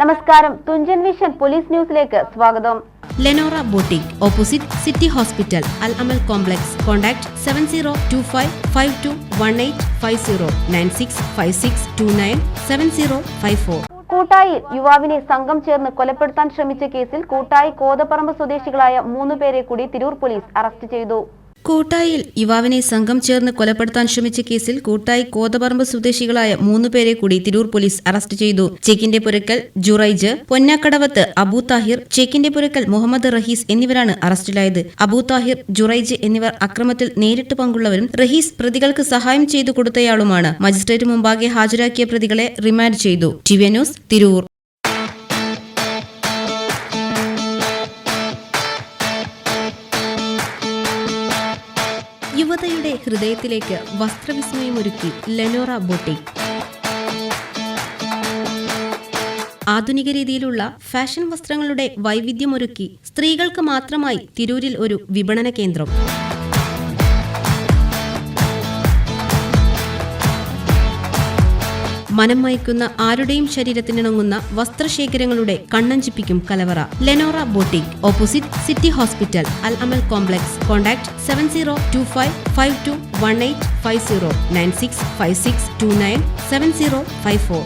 നമസ്കാരം. Thunchan vision police ന്യൂസിലേക്ക് സ്വാഗതം. Lenora boutique opposite city hospital Al Amal complex contact seven zero two five five two one eight five zero nine six five six two nine seven zero five four കൂട്ടായി യുവാവിനെ സംഘം ചേർന്ന് കൊലപ്പെടുത്താൻ ശ്രമിച്ച കേസിൽ കൂട്ടായി കോതപ്പറമ്പ് സ്വദേശികളായ മൂന്ന് പേരെ കൂടി തിരൂർ പോലീസ് അറസ്റ്റ് ചെയ്തു. കൂട്ടായിൽ യുവാവിനെ സംഘം ചേർന്ന് കൊലപ്പെടുത്താൻ ശ്രമിച്ച കേസിൽ കൂട്ടായി കോതപറമ്പ് സ്വദേശികളായ മൂന്ന് പേരെ കൂടി തിരൂർ പോലീസ് അറസ്റ്റ് ചെയ്തു. ചെക്കിന്റെ പുരക്കൽ ജുറൈജ് പൊന്നാക്കടവത്ത് അബൂ താഹിർ ചെക്കിന്റെ പുരക്കൽ മുഹമ്മദ് റഹീസ് എന്നിവരാണ് അറസ്റ്റിലായത്. അബൂ താഹിർ ജുറൈജ് എന്നിവർ അക്രമത്തിൽ നേരിട്ട് പങ്കുള്ളവരും റഹീസ് പ്രതികൾക്ക് സഹായം ചെയ്തു കൊടുത്തയാളുമാണ്. മജിസ്ട്രേറ്റ് മുമ്പാകെ ഹാജരാക്കിയ പ്രതികളെ റിമാൻഡ് ചെയ്തു. T News Tirur. യുവതയുടെ ഹൃദയത്തിലേക്ക് വസ്ത്രവിസ്മയമൊരുക്കി ലെനോറ ബൊട്ടിക് ആധുനിക രീതിയിലുള്ള ഫാഷൻ വസ്ത്രങ്ങളുടെ വൈവിധ്യമൊരുക്കി സ്ത്രീകൾക്ക് മാത്രമായി തിരൂരിൽ ഒരു വിപണന കേന്ദ്രം. മനം മയക്കുന്ന ആരുടെയും ശരീരത്തിനിണങ്ങുന്ന വസ്ത്രശേഖരങ്ങളുടെ കണ്ണഞ്ചിപ്പിക്കും കലവറ. Lenora boutique opposite city hospital Al Amal complex contact seven zero two five five two one eight five zero nine six five six two nine seven zero five four